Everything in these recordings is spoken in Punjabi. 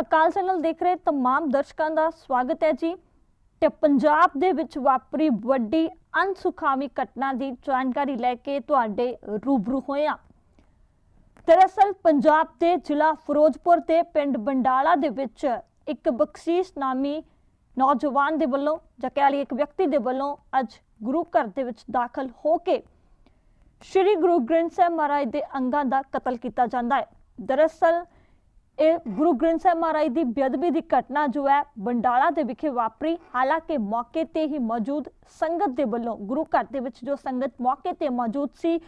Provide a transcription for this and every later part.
ਅਕਾਲ ਚੈਨਲ ਦੇਖ ਰਹੇ तमाम ਦਰਸ਼ਕਾਂ ਦਾ ਸਵਾਗਤ ਹੈ ਜੀ ਤੇ ਪੰਜਾਬ ਦੇ ਵਿੱਚ ਵਾਪਰੀ ਵੱਡੀ ਅਨਸੁਖਾਵੀ ਘਟਨਾ ਦੀ ਜਾਣਕਾਰੀ ਲੈ ਕੇ ਤੁਹਾਡੇ ਰੂਬਰੂ ਹੋਏ ਹਾਂ ਦਰਅਸਲ ਪੰਜਾਬ ਦੇ ਜ਼ਿਲ੍ਹਾ ਫਿਰੋਜ਼ਪੁਰ ਦੇ ਪਿੰਡ ਬੰਡਾਲਾ ਦੇ ਵਿੱਚ ਇੱਕ ਬਖਸ਼ੀਸ਼ ਨਾਮੀ ਨੌਜਵਾਨ ਦੇ ਵੱਲੋਂ ਜਾਂ ਕਹਿ ਲਈਏ ਇੱਕ ਵਿਅਕਤੀ ਦੇ ਵੱਲੋਂ ਅੱਜ ਗੁਰੂ ਘਰ ਦੇ ਵਿੱਚ ਦਾਖਲ ਹੋ ਕੇ ਸ਼੍ਰੀ ਗੁਰੂ ਗ੍ਰੰਥ ਸਾਹਿਬ ਮਹਾਰਾਜ ਦੇ ਅੰਗਾਂ ਦਾ ਕਤਲ ਕੀਤਾ ਜਾਂਦਾ ਹੈ ਦਰਅਸਲ ਇਹ ਗੁਰੂ ਗ੍ਰੰਥ ਸਾਹਿਬ ਮਹਾਰਾਜ ਦੀ ਬੇਅਦਬੀ ਦੀ ਘਟਨਾ ਜੋ ਹੈ ਬੰਡਾਲਾ ਦੇ ਵਿਖੇ ਵਾਪਰੀ। ਹਾਲਾਂਕਿ ਮੌਕੇ ਤੇ ਹੀ ਮੌਜੂਦ ਸੰਗਤ ਦੇ ਵੱਲੋਂ ਗੁਰੂ ਘਰ ਦੇ ਵਿੱਚ ਜੋ ਸੰਗਤ ਮੌਕੇ ਤੇ ਮੌਜੂਦ ਸੀ,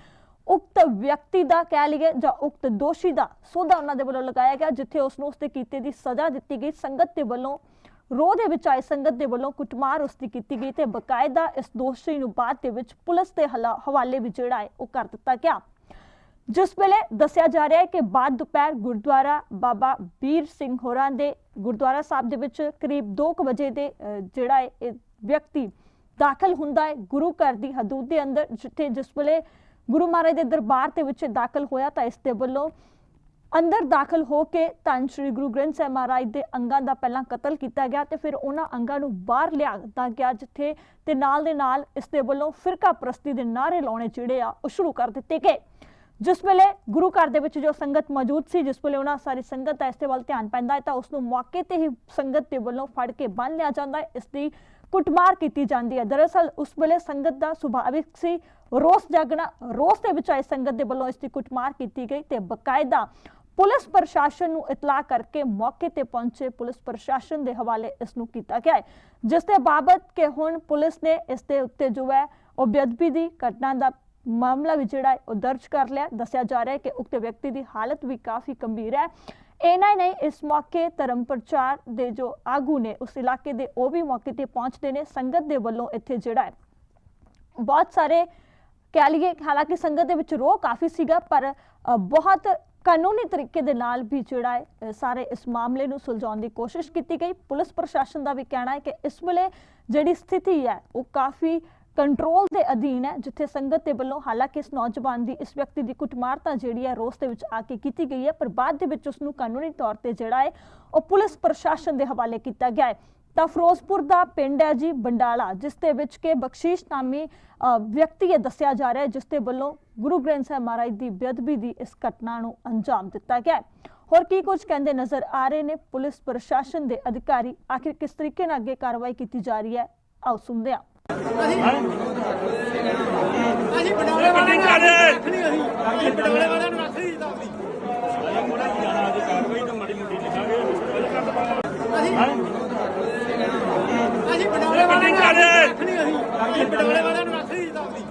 ਉਕਤ ਵਿਅਕਤੀ ਦਾ ਕਹਿ ਲਈਏ ਜਾਂ ਉਕਤ ਦੋਸ਼ੀ ਦਾ ਸੋਧਾ ਉਹਨਾਂ ਦੇ ਵੱਲੋਂ ਲਗਾਇਆ ਗਿਆ, ਜਿੱਥੇ ਉਸ ਨੂੰ ਉਸਦੇ ਕੀਤੇ ਦੀ ਸਜ਼ਾ ਦਿੱਤੀ ਗਈ। ਸੰਗਤ ਦੇ ਵੱਲੋਂ ਰੋਹ ਦੇ ਵਿੱਚ ਆਏ ਸੰਗਤ ਦੇ ਵੱਲੋਂ ਕੁੱਟਮਾਰ ਉਸਦੀ ਕੀਤੀ ਗਈ ਤੇ ਬਕਾਇਦਾ ਇਸ ਦੋਸ਼ੀ ਨੂੰ ਬਾਅਦ ਦੇ ਵਿੱਚ ਪੁਲਿਸ ਦੇ ਹਲਾ- ਹਵਾਲੇ ਵੀ ਜਿਹੜਾ ਹੈ ਉਹ ਕਰ ਦਿੱਤਾ ਗਿਆ। ਜਿਸ ਵੇਲੇ ਦੱਸਿਆ ਜਾ ਰਿਹਾ ਹੈ ਕਿ ਬਾਅਦ ਦੁਪਹਿਰ ਗੁਰਦੁਆਰਾ ਬਾਬਾ ਵੀਰ ਸਿੰਘ ਹੋਰਾਂ ਦੇ ਗੁਰਦੁਆਰਾ ਸਾਹਿਬ ਦੇ ਵਿੱਚ ਕਰੀਬ 2 ਵਜੇ ਦੇ ਜਿਹੜਾ ਇਹ ਵਿਅਕਤੀ ਦਾਖਲ ਹੁੰਦਾ ਹੈ ਗੁਰੂ ਘਰ ਦੀ ਹਦੂਦ ਦੇ ਅੰਦਰ, ਜਿੱਥੇ ਜਿਸ ਵੇਲੇ ਗੁਰੂ ਮਹਾਰਾਜ ਦੇ ਦਰਬਾਰ ਦੇ ਵਿੱਚ ਦਾਖਲ ਹੋਇਆ ਤਾਂ ਇਸ ਦੇ ਵੱਲੋਂ ਅੰਦਰ ਦਾਖਲ ਹੋ ਕੇ ਧੰਨ ਸ਼੍ਰੀ ਗੁਰੂ ਗ੍ਰੰਥ ਸਾਹਿਬ ਮਹਾਰਾਜ ਦੇ ਅੰਗਾਂ ਦਾ ਪਹਿਲਾਂ ਕਤਲ ਕੀਤਾ ਗਿਆ ਤੇ ਫਿਰ ਉਹਨਾਂ ਅੰਗਾਂ ਨੂੰ ਬਾਹਰ ਲਿਆ ਦਿੱਤਾ ਗਿਆ, ਜਿੱਥੇ ਤੇ ਨਾਲ ਦੇ ਨਾਲ ਇਸ ਦੇ ਵੱਲੋਂ ਫਿਰਕਾ ਪ੍ਰਸਤੀ ਦੇ ਨਾਰੇ ਲਾਉਣੇ ਜਿਹੜੇ ਆ ਉਹ ਸ਼ੁਰੂ ਕਰ ਦਿੱਤੇ ਗਏ। ਜਿਸ ਵੇਲੇ ਗੁਰੂ ਘਰ ਦੇ ਵਿੱਚ ਜੋ ਸੰਗਤ ਮੌਜੂਦ ਸੀ, ਜਿਸ ਵੇਲੇ ਉਹਨਾਂ ਸਾਰੀ ਸੰਗਤ ਦਾ ਇਸ ਦੇ ਵੱਲ ਧਿਆਨ ਪੈਂਦਾ ਹੈ, ਤਾਂ ਉਸ ਨੂੰ ਮੌਕੇ ਤੇ ਹੀ ਸੰਗਤ ਦੇ ਵੱਲੋਂ ਫੜ ਕੇ ਬੰਨ ਲਿਆ ਜਾਂਦਾ ਹੈ। ਇਸ ਦੀ ਕੁੱਟਮਾਰ ਕੀਤੀ ਜਾਂਦੀ ਹੈ। ਦਰਅਸਲ ਉਸ ਵੇਲੇ ਸੰਗਤ ਦਾ ਸੁਭਾਵਿਕ ਸੀ। ਰੋਸ ਜਾਗਣਾ, ਰੋਸ ਦੇ ਵਿੱਚ ਆਏ ਸੰਗਤ ਦੇ ਵੱਲੋਂ ਇਸ ਦੀ ਕੁੱਟਮਾਰ ਕੀਤੀ ਗਈ ਤੇ ਬਕਾਇਦਾ ਪੁਲਿਸ ਪ੍ਰਸ਼ਾਸਨ ਨੂੰ ਇਤਲਾਹ ਕਰਕੇ ਮੌਕੇ ਤੇ ਪਹੁੰਚੇ ਪੁਲਿਸ ਪ੍ਰਸ਼ਾਸਨ ਦੇ ਹਵਾਲੇ ਇਸ ਨੂੰ ਕੀਤਾ ਗਿਆ ਹੈ। ਜਿਸ ਦੇ ਬਾਬਤ ਕਿ ਹੁਣ ਪੁਲਿਸ ਨੇ ਇਸ ਦੇ ਉੱਤੇ ਜੋ ਹੈ, ਉਹ ਬੇਅਦਬੀ ਦੀ ਘਟਨਾ ਦਾ ਮਾਮਲਾ ਵੀ ਜਿਹੜਾ ਹੈ ਉਹ ਦਰਜ ਕਰ ਲਿਆ। ਦੱਸਿਆ ਜਾ ਰਿਹਾ ਹੈ ਕਿ ਉਕਤ ਵਿਅਕਤੀ ਦੀ ਹਾਲਤ ਵੀ ਕਾਫੀ ਗੰਭੀਰ ਹੈ। ਇਹਨਾਂ ਹੀ ਨਹੀਂ, ਇਸ ਮੌਕੇ ਧਰਮ ਪ੍ਰਚਾਰ ਦੇ ਜੋ ਆਗੂ ਨੇ, ਉਸ ਇਲਾਕੇ ਦੇ ਉਹ ਵੀ ਮੌਕੇ ਤੇ ਪਹੁੰਚਦੇ ਨੇ। ਸੰਗਤ ਦੇ ਵੱਲੋਂ ਇੱਥੇ ਜਿਹੜਾ ਹੈ, ਬਹੁਤ ਸਾਰੇ ਕਹਿ ਲਈਏ, ਹਾਲਾਂਕਿ ਸੰਗਤ ਦੇ ਵਿੱਚ ਰੋਹ ਕਾਫੀ ਸੀਗਾ, ਪਰ ਬਹੁਤ ਕਾਨੂੰਨੀ ਤਰੀਕੇ ਦੇ ਨਾਲ ਵੀ ਜਿਹੜਾ ਹੈ ਸਾਰੇ ਇਸ ਮਾਮਲੇ ਨੂੰ ਸੁਲਝਾਉਣ ਦੀ ਕੋਸ਼ਿਸ਼ ਕੀਤੀ ਗਈ। ਪੁਲਿਸ ਪ੍ਰਸ਼ਾਸਨ ਦਾ ਵੀ ਕਹਿਣਾ ਹੈ ਕਿ ਇਸ ਵੇਲੇ ਜਿਹੜੀ ਸਥਿਤੀ ਹੈ, ਉਹ ਕਾਫੀ ਕੰਟਰੋਲ ਦੇ ਅਧੀਨ ਹੈ, ਜਿੱਥੇ ਸੰਗਤ ਦੇ ਵੱਲੋਂ ਹਾਲਾਂਕਿ ਇਸ ਨੌਜਵਾਨ ਦੀ, ਇਸ ਵਿਅਕਤੀ ਦੀ ਕੁੱਟਮਾਰ ਤਾਂ ਜਿਹੜੀ ਹੈ, ਰੋਸ ਦੇ ਵਿੱਚ ਆ ਕੇ ਕੀਤੀ ਗਈ ਹੈ, ਪਰ ਬਾਅਦ ਦੇ ਵਿੱਚ ਉਸ ਨੂੰ ਕਾਨੂੰਨੀ ਤੌਰ ਤੇ ਜਿਹੜਾ ਹੈ, ਉਹ ਪੁਲਿਸ ਪ੍ਰਸ਼ਾਸਨ ਦੇ ਹਵਾਲੇ ਕੀਤਾ ਗਿਆ ਹੈ। ਤਾਂ ਫਿਰੋਜ਼ਪੁਰ ਦਾ ਪਿੰਡ ਹੈ ਜੀ ਬੰਡਾਲਾ, ਜਿਸ ਦੇ ਵਿੱਚ ਕਿ ਬਖਸ਼ੀਸ਼ ਨਾਮੀ ਵਿਅਕਤੀ ਇਹ ਦੱਸਿਆ ਜਾ ਰਿਹਾ ਹੈ, ਜਿਸ ਦੇ ਵੱਲੋਂ ਗੁਰੂ ਗ੍ਰੰਥ ਸਾਹਿਬ ਮਹਾਰਾਜ ਦੀ ਬੇਅਦਬੀ ਦੀ ਇਸ ਘਟਨਾ ਨੂੰ ਅੰਜਾਮ ਦਿੱਤਾ ਗਿਆ ਹੈ। ਹੋਰ ਕੀ ਕੁਝ ਕਹਿੰਦੇ ਨਜ਼ਰ ਆ ਰਹੇ ਨੇ? ਪੁਲਿਸ ਪ੍ਰਸ਼ਾਸਨ ਦੇ ਅਧਿਕਾਰੀ, ਆਖਿਰ ਕਿਸ ਤਰੀਕੇ ਨਾਲ ਅੱਗੇ ਕਾਰਵਾਈ ਕੀਤੀ ਜਾ ਰਹੀ ਹੈ? ਆਓ ਸੁਣਦੇ ਹਾਂ। ਅਸੀਂ ਬਟਾਲੇ ਵਾਲਿਆਂ ਨੂੰ ਰੱਖਣੀ ਅਸੀਂ ਅਸੀਂ ਬਟਾਲੇ ਵਾਲਿਆਂ ਨੂੰ ਰੱਖ ਲਈ ਤਾਂ ਆਪਦੀ ਅਸੀਂ ਅਸੀਂ ਬਟਾਲੇ ਵਾਲਿਆਂ ਨੂੰ ਰੱਖਣੀ ਅਸੀਂ ਅਸੀਂ ਬਟਾਲੇ ਵਾਲਿਆਂ ਨੂੰ ਰੱਖ ਲਈ ਤਾਂ ਆਪਦੀ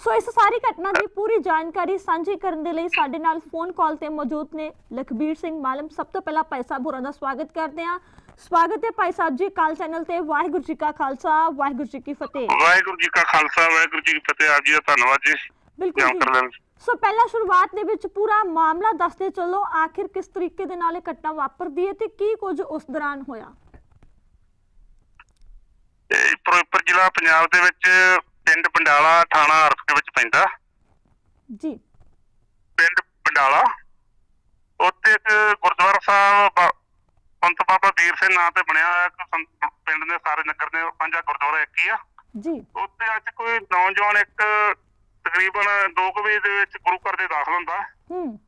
ਸੋ ਇਸ ਸਾਰੀ ਘਟਨਾ ਦੀ ਪੂਰੀ ਜਾਣਕਾਰੀ ਸਾਂਝੀ ਕਰਨ ਦੇ ਲਈ ਸਾਡੇ ਨਾਲ ਫੋਨ ਕਾਲ ਤੇ ਮੌਜੂਦ ਨੇ ਲਖਬੀਰ ਸਿੰਘ ਮਾਲਮ। ਸਭ ਤੋਂ ਪਹਿਲਾਂ ਭਾਈ ਸਾਹਿਬ ਹੋਰਾਂ ਦਾ ਸਵਾਗਤ ਕਰਦੇ ਹਾਂ। ਸਵਾਗਤ ਹੈ ਭਾਈ ਸਾਹਿਬ ਜੀ ਕਾਲ ਚੈਨਲ ਤੇ। ਵਾਹਿਗੁਰੂ ਜੀ ਕਾ ਖਾਲਸਾ ਵਾਹਿਗੁਰੂ ਜੀ ਕੀ ਫਤਿਹ। ਵਾਹਿਗੁਰੂ ਜੀ ਕਾ ਖਾਲਸਾ ਵਾਹਿਗੁਰੂ ਜੀ ਕੀ ਫਤਿਹ। ਆਪ ਜੀ ਦਾ ਧੰਨਵਾਦ ਜੀ। ਬਿਲਕੁਲ ਜੀ। ਸੋ ਪਹਿਲਾਂ ਸ਼ੁਰੂਆਤ ਦੇ ਵਿੱਚ ਪੂਰਾ ਮਾਮਲਾ ਦੱਸਦੇ ਚੱਲੋ ਆਖਿਰ ਕਿਸ ਤਰੀਕੇ ਦੇ ਨਾਲ ਇਹ ਘਟਨਾ ਵਾਪਰਦੀ ਹੈ ਤੇ ਕੀ ਕੁਝ ਉਸ ਦੌਰਾਨ ਹੋਇਆ? ਇਹ ਫਿਰੋਜ਼ਪੁਰ ਜ਼ਿਲ੍ਹਾ ਪੰਜਾਬ ਦੇ ਵਿੱਚ ਪਿੰਡ ਪੰਡਾਲਾ ਥਾਣਾ ਅਰਫ ਦੇ ਵਿੱਚ ਪੈਂਦਾ। ਜੀ। ਪਿੰਡ ਪੰਡਾਲਾ ਉੱਥੇ ਇੱਕ ਵੀਰ ਸਿੰਘ ਨਾਂ ਤੇ ਬਣਿਆ ਹੋਇਆ ਇੱਕ ਪਿੰਡ ਦੇ ਸਾਰੇ ਨਗਰ ਦੇ ਪੰਜਾਂ ਗੁਰਦੁਆਰਾ ਇੱਕ ਹੀ ਆ। ਜੀ। ਉੱਥੇ ਅੱਜ ਕੋਈ ਨੌਜਵਾਨ ਇੱਕ ਤਕਰੀਬਨ 2 ਵਜੇ ਦੇ ਵਿੱਚ ਗੁਰੂ ਘਰ ਦੇ ਦਾਖਲ ਹੁੰਦਾ। ਹੂੰ।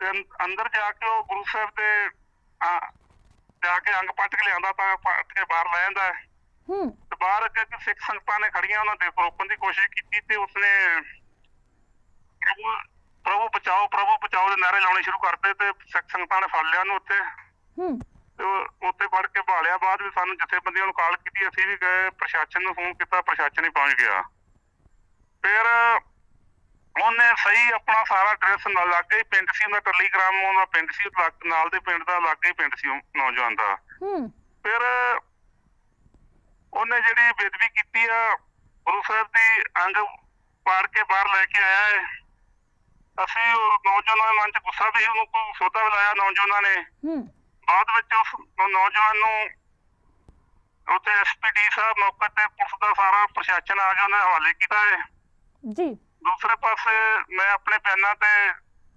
ਤੇ ਅੰ- ਅੰਦਰ ਜਾ ਕੇ ਉਹ ਗੁਰੂ ਸਾਹਿਬ ਦੇ ਆ, ਜਾ ਕੇ ਅੰਗ ਪੱਟ ਕੇ ਲਿਆਂਦਾ ਤਾਂ ਪੱਟ ਕੇ ਬਾਹਰ ਲੈ ਜਾਂਦਾ ਹੈ। ਹੂੰ। ਤੇ ਬਾਹਰ ਅੱਗੇ ਅੱਗੇ ਸਿੱਖ ਸੰਗਤਾਂ ਨੇ ਖੜੀਆਂ ਉਹਨਾਂ ਦੇ ਰੋਕਣ ਦੀ ਕੋਸ਼ਿਸ਼ ਕੀਤੀ ਤੇ ਉਸਨੇ ਪ੍ਰਭੂ ਪ੍ਰਭੂ ਬਚਾਓ ਪ੍ਰਭੂ ਬਚਾਓ ਦੇ ਨਾਰੇ ਲਾਉਣੇ ਸ਼ੁਰੂ ਕਰਤੇ ਤੇ ਸਿੱਖ ਸੰਗਤਾਂ ਨੇ ਫੜ ਲਿਆ ਉਹਨੂੰ ਉੱਥੇ। ਹੂੰ। ਤੇ ਉਹ ਉੱਥੇ ਫੜ ਕੇ ਭਾਲਿਆ। ਬਾਅਦ ਵੀ ਸਾਨੂੰ ਜਥੇਬੰਦੀਆਂ ਨੂੰ ਕਾਲ ਕੀਤੀ। ਅਸੀਂ ਵੀ ਗਏ ਪ੍ਰਸ਼ਾਸਨ ਨੂੰ ਫੋਨ ਕੀਤਾ ਪ੍ਰਸ਼ਾਸਨ ਹੀ ਪਹੁੰਚ ਗਿਆ। ਫਿਰ ਉਹਨੇ ਸਹੀ ਆਪਣਾ ਸਾਰਾ ਐਡਰੈਸ ਨਾਲ ਲੱਗੇ ਹੀ ਪਿੰਡ ਸੀ ਉਹਦਾ ਟੈਲੀਗ੍ਰਾਮ ਉਹਦਾ ਪਿੰਡ ਸੀ। ਨਾਲ ਦੇ ਪਿੰਡ ਦਾ ਲੱਗੇ ਹੀ ਪਿੰਡ ਸੀ ਨੌਜਵਾਨ ਦਾ। ਹੂੰ। ਫਿਰ ਉਹਨੇ ਜਿਹੜੀ ਬੇਦਬੀ ਕੀਤੀ ਆ ਗੁਰੂ ਸਾਹਿਬ ਦੀ ਅੰਗ ਪਾੜ ਕੇ ਬਾਹਰ ਲੈ ਕੇ ਆਇਆ ਹੈ ਅਸੀਂ ਉਹ ਨੌਜਵਾਨਾਂ ਦੇ ਮਨ 'ਚ ਗੁੱਸਾ ਵੀ ਉਹਨੂੰ ਕੋਈ ਸੋਧਾ ਵੀ ਲਾਇਆ ਨੌਜਵਾਨਾਂ ਨੇ। ਹੂੰ। ਬਾਅਦ ਵਿੱਚ ਉਸ ਨੌਜਵਾਨ ਨੂੰ ਉੱਥੇ ਐਸਪੀਡੀ ਸਾਹਿਬ ਮੌਕੇ ਤੇ ਪੁਲਿਸ ਦਾ ਸਾਰਾ ਪ੍ਰਸ਼ਾਸਨ ਆ ਗਿਆ ਉਹਨੇ ਹਵਾਲੇ ਕੀਤਾ ਹੈ ਜੀ। ਦੂਸਰੇ ਪਾਸੇ ਮੈਂ ਆਪਣੇ ਪੈਨਾਂ ਤੇ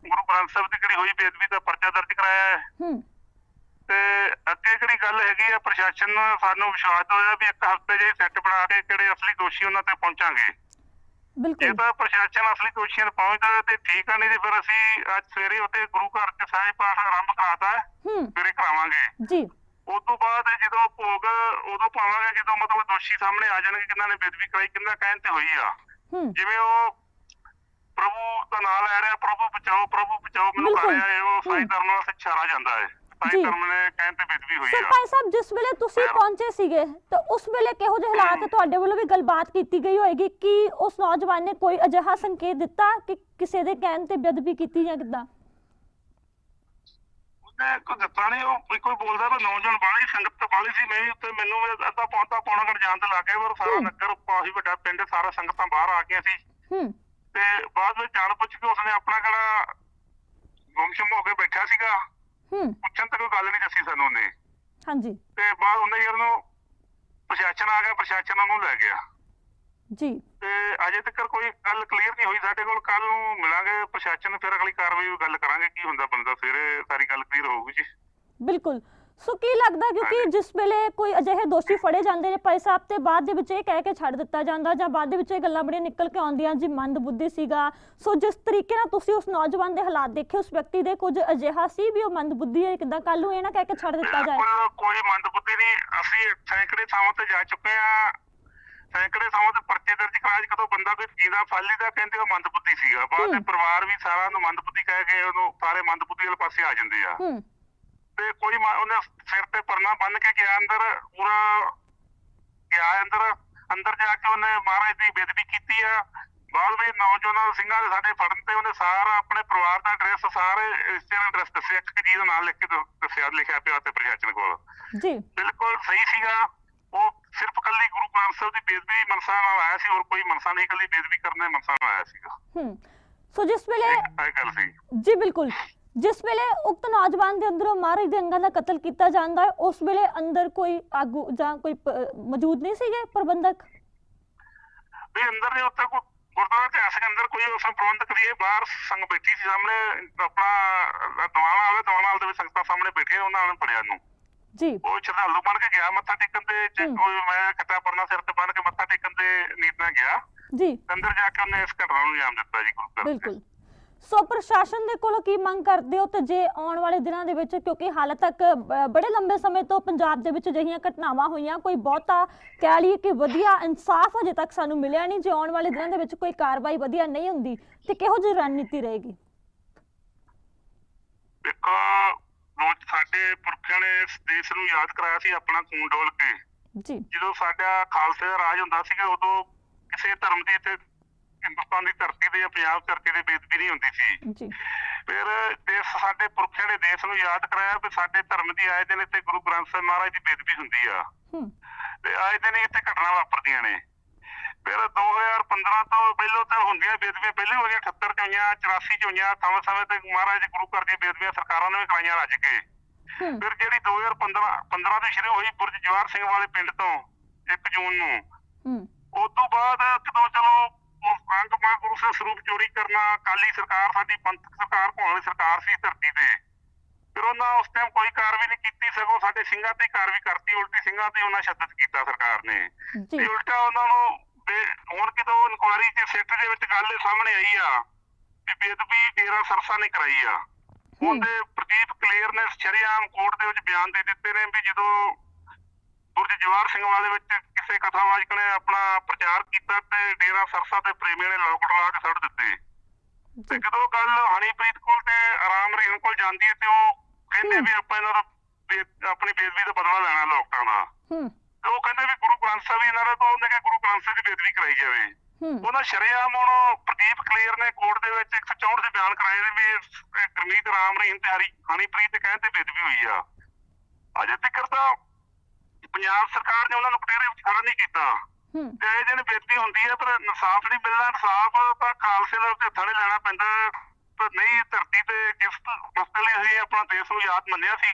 ਗੁਰੂ ਗ੍ਰੰਥ ਸਾਹਿਬ ਦੀ ਕਿਹੜੀ ਹੋਈ ਬੇਦਬੀ ਦਾ ਪਰਚਾ ਦਰਜ ਕਰਾਇਆ ਹੈ। ਹੂੰ। ਤੇ ਅੱਗੇ ਕਿਹੜੀ ਗੱਲ ਹੈਗੀ ਆ ਪ੍ਰਸ਼ਾਸਨ ਨੂੰ ਸਾਨੂੰ ਵਿਸ਼ਵਾਸ ਹੋਇਆ ਵੀ ਇੱਕ ਹਫ਼ਤੇ ਜੇ ਸੈੱਟ ਬਣਾ ਕੇ ਕਿਹੜੇ ਅਸਲੀ ਦੋਸ਼ੀ ਉਹਨਾਂ ਤੇ ਪਹੁੰਚਾਂਗੇ। ਜੇ ਬਿਲਕੁਲ ਤਾਂ ਪ੍ਰਸ਼ਾਸਨ ਅਸਲੀ ਦੋਸ਼ੀਆਂ ਨੂੰ ਪਹੁੰਚਦਾ ਤੇ ਠੀਕ ਆ ਨਹੀਂ ਤੇ ਫਿਰ ਅਸੀਂ ਅੱਜ ਸਵੇਰੇ ਉੱਤੇ ਗੁਰੂ ਘਰ ਚ ਸਾਜ ਪਾਠ ਆਰੰਭ ਕਰਾਤਾ ਸਵੇਰੇ ਕਰਾਵਾਂਗੇ। ਜੀ। ਉਸ ਤੋਂ ਬਾਅਦ ਜਦੋਂ ਭੋਗ ਉਦੋਂ ਪਾਵਾਂਗੇ ਜਦੋਂ ਮਤਲਬ ਦੋਸ਼ੀ ਸਾਹਮਣੇ ਆ ਜਾਣਗੇ ਕਿੰਨਾਂ ਨੇ ਬੇਦਬੀ ਕਰਾਈ ਕਿੰਨਾ ਕਹਿਣ ਤੇ ਹੋਈ ਆ। ਜਿਵੇਂ ਉਹ ਪ੍ਰਭੂ ਦਾ ਨਾਮ ਲੈ ਰਿਹਾ ਪ੍ਰਭੂ ਬਚਾਓ ਪ੍ਰਭੂ ਬਚਾਓ ਮੈਨੂੰ ਕਰ। ਰਿਹਾ ਹੈ ਉਹ ਸਾਈ। ਧਰਮ ਵਾਸਤੇ ਇਸ਼ਾਰਾ ਜਾਂਦਾ ਹੈ। ਜੀ। ਸਾਈ ਧਰਮ ਨੇ ਕਹਿਣ ਤੇ ਬੇਦਬੀ ਹੋਈ ਸਰ ਆ ਭਾਈ ਸਾਹਿਬ ਜਿਸ ਵੇਲੇ ਤੁਸੀਂ ਪਹੁੰਚੇ ਸੀਗੇ ਤਾਂ ਉਸ ਵੇਲੇ ਕਿਹੋ ਜਿਹੇ ਹਾਲਾਤ ਤੁਹਾਡੇ ਵੱਲੋਂ ਵੀ ਗੱਲਬਾਤ ਕੀਤੀ ਗਈ ਹੋਏਗੀ? ਕਿ ਉਸ ਨੌਜਵਾਨ ਨੇ ਕੋਈ ਅਜਿਹਾ ਸੰਕੇਤ ਦਿੱਤਾ ਕਿ ਕਿਸੇ ਦੇ ਕਹਿਣ ਤੇ ਬੇਅਦਬੀ ਕੀਤੀ ਜਾਂ ਕਿੱਦਾਂ? ਉਹਨੇ ਕੋਈ ਦਿੱਤਾ ਨਹੀਂ ਉਹ ਕੋਈ- ਕੋਈ ਬੋਲਦਾ ਤਾਂ ਨੌਜਵਾਨ ਬਾਲੀ ਸੰਗਤ ਤਾਂ ਬਾਲੀ ਸੀ ਮੈਂ ਵੀ ਉੱਤੇ ਮੈਨੂੰ ਅੱਧਾ ਪੌਂਤਾ ਪੌਣਾ ਘੰਟਾ ਜਾਣ ਤੇ ਲੱਗ ਗਿਆ ਪਰ ਸਾਰਾ ਹੂੰ। ਨਗਰ ਕਾਫੀ ਵੱਡਾ ਪਿੰਡ ਸਾਰਾ ਸੰਗਤਾਂ ਬਾਹਰ ਆ ਗਈਆਂ ਸੀ। ਹੂੰ। ਤੇ ਬਾਅਦ ਵਿੱਚ ਜਾਣ ਪੁੱਛ ਕੇ ਉਸਨੇ ਆਪਣਾ ਕਿਹੜਾ ਗੁੰਮਸ਼ੁਮ ਹੋ ਕੇ ਬੈਠਾ ਸੀਗਾ। ਹੂੰ। ਪੁੱਛਣ ਤੇ ਕੋਈ ਗੱਲ ਨਹੀਂ ਦੱਸੀ ਸਾਨੂੰ ਉਹਨੇ। ਹਾਂਜੀ। ਤੇ ਬਾਅਦ ਉਹਨੇ ਹੀ ਉਹਨੂੰ ਪ੍ਰਸ਼ਾਸਨ ਆ ਗਿਆ ਪ੍ਰਸ਼ਾਸਨ ਉਹਨੂੰ ਲੈ ਗਿਆ। ਜੀ। ਤੇ ਅਜੇ ਤੱਕ ਕੋਈ ਗੱਲ ਕਲੀਅਰ ਨਹੀਂ ਹੋਈ ਸਾਡੇ ਕੋਲ। ਕੱਲ ਨੂੰ ਮਿਲਾਂਗੇ ਪ੍ਰਸ਼ਾਸਨ ਨੂੰ ਫਿਰ ਅਗਲੀ ਕਾਰਵਾਈ ਗੱਲ ਕਰਾਂਗੇ ਕੀ ਹੁੰਦਾ ਬਣਦਾ ਸਵੇਰੇ ਸਾਰੀ ਗੱਲ ਕਲੀਅਰ ਹੋਊਗੀ ਜੀ। ਬਿਲਕੁਲ। ਸੋ ਕੀ ਲੱਗਦਾ ਕਿਉਂਕਿ ਜਿਸ ਵੇਲੇ ਕੋਈ ਅਜਿਹੇ ਦੋਸ਼ੀ ਫੜੇ ਜਾਂਦੇ ਨੇ ਭਾਈ ਸਾਹਿਬ ਤੇ ਬਾਅਦ ਦੇ ਵਿੱਚ ਇਹ ਕਹਿ ਕੇ ਛੱਡ ਦਿੱਤਾ ਜਾਂਦਾ ਜਾਂ ਬਾਅਦ ਦੇ ਵਿੱਚ ਇਹ ਗੱਲਾਂ ਬੜੀਆਂ ਨਿਕਲ ਕੇ ਆਉਂਦੀਆਂ ਜੀ ਮੰਦ ਬੁੱਧੀ ਸੀਗਾ। ਸੋ ਜਿਸ ਤਰੀਕੇ ਨਾਲ ਤੁਸੀਂ ਉਸ ਨੌਜਵਾਨ ਦੇ ਹਾਲਾਤ ਦੇਖੇ ਉਸ ਵਿਅਕਤੀ ਦੇ ਕੁਝ ਅਜਿਹਾ ਸੀ ਵੀ ਉਹ ਮੰਦ ਬੁੱਧੀ ਹੈ ਕਿਦਾਂ ਕੱਲ ਨੂੰ ਇਹ ਨਾ ਕਹਿ ਕੇ ਛੱਡ ਦਿੱਤਾ ਜਾਏ? ਕੋਈ ਮੰਦਬੁੱਧੀ ਨਹੀਂ। ਅਸੀਂ ਸੈਂਕੜੇ ਥਾਵਾਂ ਤੇ ਜਾ ਚੁੱਕੇ ਆ ਸੈਂਕੜੇ ਥਾਵਾਂ ਤੇ ਪਰਚੇ ਦਰਜ ਕਰਾ ਕੇ ਕਦੋਂ ਬੰਦਾ ਕੋਈ ਜੀਦਾ ਫਾਲੀ ਦਾ ਕਹਿੰਦੇ ਉਹ ਮੰਦਬੁੱਧੀ ਸੀਗਾ। ਬਾਅਦ ਦੇ। ਪਰਿਵਾਰ ਵੀ ਸਾਰਾ ਨੂੰ ਮੰਦਬੁੱਧੀ ਕਹਿ ਕੇ ਉਹਨੂੰ ਸਾਰੇ ਮੰਦਬੁੱਧੀ ਵਾਲੇ ਪਾਸੇ ਆ ਜਾਂਦੇ ਆ। ਹੂੰ। ਤੇ ਕੋਈ ਉਹਨੇ ਸਿਰ ਤੇ ਪਰਨਾ ਬੰਨ ਕੇ ਗਿਆ ਅੰਦਰ ਪੂਰਾ ਗਿਆ ਅੰਦਰ ਅੰਦਰ ਜਾ ਕੇ ਉਹਨੇ ਮਹਾਰਾਜ ਦੀ ਬੇਦਬੀ ਕੀਤੀ ਆ। ਬਾਅਦ ਵਿੱਚ ਨੌਜਵਾਨਾਂ ਸਿੰਘਾਂ ਦੇ ਸਾਡੇ ਫੜਨ ਤੇ ਉਹਨੇ ਸਾਰਾ ਆਪਣੇ ਪਰਿਵਾਰ ਦਾ ਐਡਰੈਸ ਸਾਰੇ ਰਿਸ਼ਤੇ ਦਾ ਐਡਰੈਸ ਦੱਸਿਆ। ਇੱਕ ਜੀ ਦਾ ਨਾਮ ਲਿਖ ਕੇ ਦੱਸਿਆ ਲਿਖਿਆ ਪਿਆ ਤੇ ਪ੍ਰਸ਼ਾਸਨ ਕੋਲ। ਜੀ। ਬਿਲਕੁਲ ਸਹੀ ਸੀਗਾ। ਉਹ ਸਿਰਫ ਕੱਲੀ ਗੁਰੂ ਗ੍ਰੰਥ ਸਾਹਿਬ ਦੀ ਬੇਦਬੀ ਮਨਸਾ ਨਾਲ ਆਇਆ ਸੀ ਹੋਰ ਕੋਈ ਮਨਸਾ ਨਹੀਂ ਕੱਲੀ ਬੇਦਬੀ ਕਰਨੇ ਮਨਸਾ ਨਾਲ ਆਇਆ ਸੀਗਾ। ਹੂੰ। ਸੋ ਜਿਸ ਵੇਲੇ ਜੀ ਬਿਲਕੁਲ। ਜਿਸ ਵੇਲੇ ਉਕਤ ਨੌਜਵਾਨ ਦੇ ਅੰਦਰੋਂ ਦੇ ਅੰਗਾਂ ਦਾ ਕਤਲ ਕੀਤਾ ਜਾਂਦਾ ਹੈ ਉਸ ਵੇਲੇ ਅੰਦਰ ਕੋਈ ਆਗੂ ਜਾਂ ਕੋਈ ਮੌਜੂਦ ਨਹੀਂ ਸੀਗੇ ਪ੍ਰਬੰਧਕ? ਵੀ ਅੰਦਰ ਦੇ ਉੱਤੇ ਕੋਈ ਗੁਰਦੁਆਰਾ ਇਤਿਹਾਸ ਦੇ ਅੰਦਰ ਕੋਈ ਉਸ ਪ੍ਰਬੰਧਕ ਦੀ ਇਹ ਬਾਹਰ ਸੰਗ ਬੈਠੀ ਸੀ ਸਾਹਮਣੇ ਆਪਣਾ ਦਵਾਣਾ ਵਾਲੇ ਦਵਾਣਾ ਵਾਲੇ ਦੇ ਵਿੱਚ ਸੰਗਤਾਂ ਸਾਹਮਣੇ ਬੈਠੀਆਂ ਉਹਨਾਂ ਨੇ ਪੜਿਆ ਨੂੰ ਜੀ। ਉਹ ਸ਼ਰਧਾਲੂ ਬਣ ਕੇ ਗਿਆ ਮੱਥਾ ਟੇਕਣ ਹੂੰ। ਕੋਈ ਮੈਂ ਕੱਟਾ ਪਰਨਾ ਸਿਰ ਤੇ ਬੰਨ ਕੇ ਮੱਥਾ ਟੇਕਣ ਦੇ ਨੀਤ ਨਾਲ ਗਿਆ। ਜੀ। ਅੰਦਰ ਜਾ ਕੇ ਉਹਨੇ ਇਸ ਘਟਨਾ ਨੂੰ ਅੰਜਾਮ ਦਿੱਤਾ ਜੀ ਗੁਰੂ ਘਰ ਬਿਲਕੁਲ। ਸੋ ਪ੍ਰਸ਼ਾਸਨ ਦੇ ਕੋਲੋਂ ਕੀ ਮੰਗ ਕਰਦੇ ਹੋ ਤੇ ਜੇ ਆਉਣ ਵਾਲੇ ਦਿਨਾਂ ਦੇ ਵਿੱਚ ਕਿਉਂਕਿ ਹਾਲੇ ਤੱਕ ਬੜੇ ਲੰਬੇ ਸਮੇਂ ਤੋਂ ਪੰਜਾਬ ਦੇ ਵਿੱਚ ਅਜਿਹੀਆਂ ਘਟਨਾਵਾਂ ਹੋਈਆਂ ਕੋਈ ਬਹੁਤਾ ਕਹਿ ਲਈਏ ਕਿ ਵਧੀਆ ਇਨਸਾਫ ਅਜੇ ਤੱਕ ਸਾਨੂੰ ਮਿਲਿਆ ਨਹੀਂ ਜੇ ਆਉਣ ਵਾਲੇ ਦਿਨਾਂ ਦੇ ਵਿੱਚ ਕੋਈ ਕਾਰਵਾਈ ਵਧੀਆ ਨਹੀਂ ਹੁੰਦੀ ਤੇ ਕਿਹੋ ਜਿਹੀ ਰਣਨੀਤੀ ਰਹੇਗੀ? ਦੇਖੋ ਰੋਜ਼ ਸਾਡੇ ਪੁਰਖਿਆਂ ਨੇ ਇਸ ਦੇਸ਼ ਨੂੰ ਯਾਦ ਕਰਾਇਆ ਸੀ ਆਪਣਾ ਖੂਨ ਡੋਲ ਕੇ। ਜੀ। ਜਦੋਂ ਸਾਡਾ ਖਾਲਸੇ ਦਾ ਰਾਜ ਹੁੰਦਾ ਸੀਗਾ ਉਦੋਂ ਕਿਸੇ ਧਰਮ ਦੀ ਤੇ ਹਿੰਦੁਸਤਾਨ ਦੀ ਧਰਤੀ ਤੇ ਜਾਂ ਪੰਜਾਬ ਧਰਤੀ ਤੇ ਬੇਦਬੀ ਨਹੀਂ ਹੁੰਦੀ ਸੀ। ਜੀ। ਫਿਰ ਦੇਸ਼ ਸਾਡੇ ਪੁਰਖਿਆਂ ਨੇ ਦੇਸ਼ ਨੂੰ ਯਾਦ ਕਰਾਇਆ ਵੀ ਸਾਡੇ ਧਰਮ ਦੀ ਆਏ ਦਿਨ ਇੱਥੇ ਗੁਰੂ ਗ੍ਰੰਥ ਸਾਹਿਬ ਮਹਾਰਾਜ ਦੀ ਬੇਦਬੀ ਹੁੰਦੀ ਆ। ਹੂੰ। ਤੇ ਆਏ ਦਿਨ ਇੱਥੇ ਘਟਨਾ ਵਾਪਰਦੀਆਂ ਨੇ। ਫਿਰ 2015 ਤੋਂ ਪਹਿਲਾਂ ਤਾਂ ਹੁੰਦੀਆਂ ਬੇਦਬੀਆਂ ਪਹਿਲਾਂ ਹੋਈਆਂ 78 ਚ ਹੋਈਆਂ 84 ਚ ਹੋਈਆਂ ਸਮੇਂ ਸਮੇਂ ਤੇ ਮਹਾਰਾਜ ਗੁਰੂ ਘਰ ਦੀਆਂ ਬੇਦਬੀਆਂ ਸਰਕਾਰਾਂ ਨੇ ਵੀ ਕਰਾਈਆਂ ਰੱਜ ਕੇ। ਹੂੰ। ਫਿਰ ਜਿਹੜੀ 2015 15 ਤੋਂ ਸ਼ੁਰੂ ਹੋਈ ਬੁਰਜ ਜਵਾਰ ਸਿੰਘ ਵਾਲੇ ਪਿੰਡ ਤੋਂ 1 ਜੂਨ ਨੂੰ। ਹੂੰ। ਉਸ ਤੋਂ ਬਾਅਦ ਜਦੋਂ ਚਲੋ ਅੰਗ ਮਾ ਗੁਰੂ ਸਾਹਿਬ ਸਰੂਪ ਚੋਰੀ ਕਰਨਾ ਕਾਲੀ ਸਰਕਾਰ ਸਾਡੀ ਪੰਥਕ ਸਰਕਾਰ ਭਾਵੇਂ ਵਾਲੀ ਸਰਕਾਰ ਸੀ ਧਰਤੀ ਤੇ। ਫਿਰ ਉਹਨਾਂ ਉਸ ਟਾਈਮ ਕੋਈ ਕਾਰਵਾਈ ਨਹੀਂ ਕੀਤੀ ਸਗੋਂ ਸਾਡੇ ਸਿੰਘਾਂ ਤੇ ਕਾਰਵਾਈ ਕਰਤੀ ਉਲਟੀ ਸਿੰਘਾਂ ਤੇ ਉਹਨਾਂ ਸ਼ੱਦਤ ਕੀਤਾ ਸਰਕਾਰ ਨੇ। ਤੇ ਉਲਟਾ ਉਹਨਾਂ ਨੂੰ ਹੁਣ ਕਿਦੋਂ ਇਨਕੁਆਰੀ ਚ ਸਿੱਟ ਦੇ ਵਿੱਚ ਗੱਲ ਇਹ ਸਾਹਮਣੇ ਆਈ ਆ ਵੀ ਬੇਦਬੀ ਡੇਰਾ ਸਰਸਾ ਨੇ ਕਰਾਈ ਆ। ਉਹਦੇ ਪ੍ਰਦੀਪ ਕਲੀਅਰ ਨੇ ਸ਼ਰੀਆਮ ਕੋਰਟ ਦੇ ਵਿੱਚ ਬਿਆਨ ਦੇ ਦਿੱਤੇ ਨੇ ਵੀ ਜਦੋਂ ਗੁਰਜ ਜਵਾਰ ਸਿੰਘ ਵਾਲੇ ਵਿੱਚ ਕਿਸੇ ਕਥਾਵਾਚਕ ਨੇ ਆਪਣਾ ਪ੍ਰਚਾਰ ਕੀਤਾ ਤੇ ਡੇਰਾ ਸਰਸਾ ਤੇ ਪ੍ਰੇਮੀਆਂ ਨੇ ਲੋਕ ਲਾ ਕੇ ਸੁੱਟ ਦਿੱਤੇ। ਤੇ ਜਦੋਂ ਗੱਲ ਹਨੀਪ੍ਰੀਤ ਕੋਲ ਤੇ ਆਰਾਮ ਰਹੀਮ ਕੋਲ ਜਾਂਦੀ ਹੈ ਤੇ ਉਹ ਕਹਿੰਦੇ। ਵੀ ਆਪਾਂ ਇਹਨਾਂ ਦਾ ਆਪਣੀ ਬੇਦਬੀ ਦਾ ਬਦਲਾ ਲੈਣਾ ਲੋਕਾਂ ਦਾ। ਹੂੰ। ਤੇ ਉਹ ਕਹਿੰਦੇ ਵੀ ਗੁਰੂ ਗ੍ਰੰਥ ਸਾਹਿਬ ਇਹਨਾਂ ਦਾ ਤਾਂ ਉਹਨੇ ਕਿਹਾ ਗੁਰੂ ਗ੍ਰੰਥ ਸਾਹਿਬ ਦੀ ਬੇਦਬੀ ਕਰਾਈ ਜਾਵੇ। ਹੂੰ। ਉਹਨਾਂ ਸ਼ਰੇਆਮ ਹੁਣ ਪ੍ਰਦੀਪ ਕਲੀਅਰ ਨੇ ਕੋਰਟ ਦੇ ਵਿੱਚ 164 ਦੇ ਬਿਆਨ ਕਰਾਏ ਨੇ ਵੀ ਗੁਰਮੀਤ ਰਾਮ ਰਹੀਮ ਤੇ ਹਰੀ ਹਨੀਪ੍ਰੀਤ ਦੇ ਕਹਿਣ ਤੇ ਬੇਦਬੀ ਹੋਈ ਆ। ਅਜੇ ਤੱਕ ਤਾਂ ਪੰਜਾਬ ਸਰਕਾਰ ਨੇ ਉਹਨਾਂ ਨੂੰ ਵਿੱਚ ਖੜਾ ਨਹੀਂ ਕੀਤਾ। ਤੇ ਇਹ ਜਿਹਨੇ ਬੇਦਬੀ ਹੁੰਦੀ ਹੈ ਪਰ ਇਨਸਾਫ ਨਹੀਂ ਮਿਲਦਾ ਇਨਸਾਫ ਤਾਂ ਖਾਲਸੇ ਦਾ ਹੱਥਾਂ ਨਹੀਂ ਲੈਣਾ ਪੈਂਦਾ ਪਰ ਨਹੀਂ ਧਰਤੀ ਤੇ ਜਿਸ ਮਸਲੇ ਲਈ ਅਸੀਂ ਆਪਣਾ ਦੇਸ਼ ਨੂੰ ਯਾਦ ਮੰਨਿਆ ਸੀ।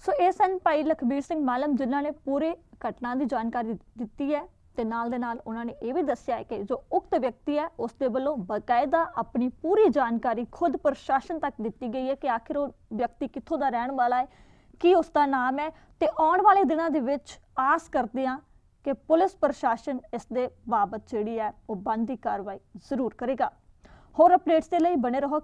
ਸੋ ਇਹ ਸਨ ਭਾਈ ਲਖਬੀਰ ਸਿੰਘ ਮਾਲਮ ਜਿਨ੍ਹਾਂ ਨੇ ਪੂਰੇ ਘਟਨਾ ਦੀ ਜਾਣਕਾਰੀ ਦਿੱਤੀ ਹੈ। ਤੇ ਨਾਲ ਦੇ ਨਾਲ ਉਹਨਾਂ ਨੇ ਇਹ ਵੀ ਦੱਸਿਆ ਹੈ ਕਿ ਜੋ ਉਕਤ ਵਿਅਕਤੀ ਹੈ ਉਸ ਦੇ ਵੱਲੋਂ ਬਕਾਇਦਾ ਆਪਣੀ ਪੂਰੀ ਜਾਣਕਾਰੀ ਖੁਦ ਪ੍ਰਸ਼ਾਸਨ ਤੱਕ ਦਿੱਤੀ ਗਈ ਹੈ ਕਿ ਆਖਿਰ ਉਹ ਵਿਅਕਤੀ ਕਿੱਥੋਂ ਦਾ ਰਹਿਣ ਵਾਲਾ ਹੈ। ਕੀ ਉਸ ਦਾ ਨਾਮ ਹੈ? ਤੇ ਆਉਣ ਵਾਲੇ ਦਿਨਾਂ ਦੇ ਵਿੱਚ ਆਸ ਕਰਦੇ ਹਾਂ ਕਿ ਪੁਲਿਸ ਪ੍ਰਸ਼ਾਸਨ ਇਸ ਦੇ ਬਾਬਤ ਜਿਹੜੀ ਹੈ, ਉਹ ਬਣਦੀ ਕਾਰਵਾਈ ਜ਼ਰੂਰ ਕਰੇਗਾ। ਹੋਰ ਅਪਡੇਟਸ ਦੇ ਲਈ ਬਣੇ ਰਹੋ